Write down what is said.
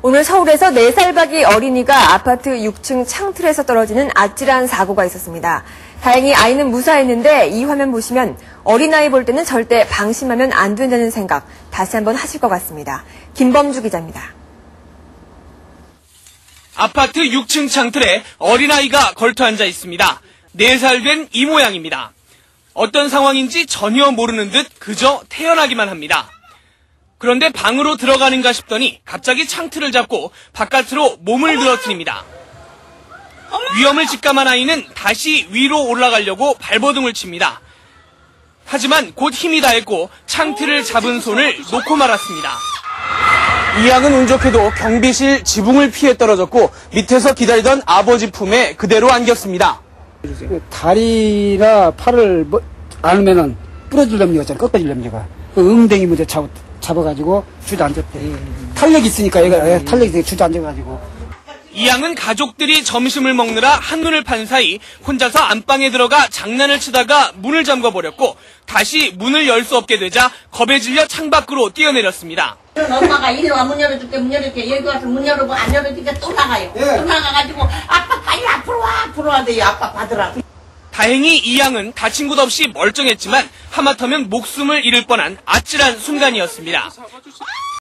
오늘 서울에서 4살 박이 어린이가 아파트 6층 창틀에서 떨어지는 아찔한 사고가 있었습니다. 다행히 아이는 무사했는데 이 화면 보시면 어린아이 볼 때는 절대 방심하면 안 된다는 생각 다시 한번 하실 것 같습니다. 김범주 기자입니다. 아파트 6층 창틀에 어린아이가 걸터 앉아 있습니다. 4살 된 이 모양입니다. 어떤 상황인지 전혀 모르는 듯 그저 태어나기만 합니다. 그런데 방으로 들어가는가 싶더니 갑자기 창틀을 잡고 바깥으로 몸을 늘어뜨립니다. 위험을 직감한 아이는 다시 위로 올라가려고 발버둥을 칩니다. 하지만 곧 힘이 다했고 창틀을 잡은 손을 놓고 말았습니다. 이 양은 운 좋게도 경비실 지붕을 피해 떨어졌고 밑에서 기다리던 아버지 품에 그대로 안겼습니다. 그 다리나 팔을 뭐, 안으면은 부러질 염려가 꺾어질 염려가. 그 엉덩이 먼저 잡, 잡아가지고 주저앉았대. 탄력이 있으니까 얘가 예, 탄력이 있으니까 주저앉아가지고. 이 양은 가족들이 점심을 먹느라 한눈을 판 사이 혼자서 안방에 들어가 장난을 치다가 문을 잠궈 버렸고 다시 문을 열 수 없게 되자 겁에 질려 창밖으로 뛰어내렸습니다. 엄마가 이리 와 문 열어줄게 문 열어줄게 여기 와서 문 열어보 안 열어주니까 또 나가요 또 나가가지고 아빠 빨리 앞으로 와 앞으로 와대 아빠 받으라 다행히 이 양은 다친 곳 없이 멀쩡했지만 하마터면 목숨을 잃을 뻔한 아찔한 순간이었습니다.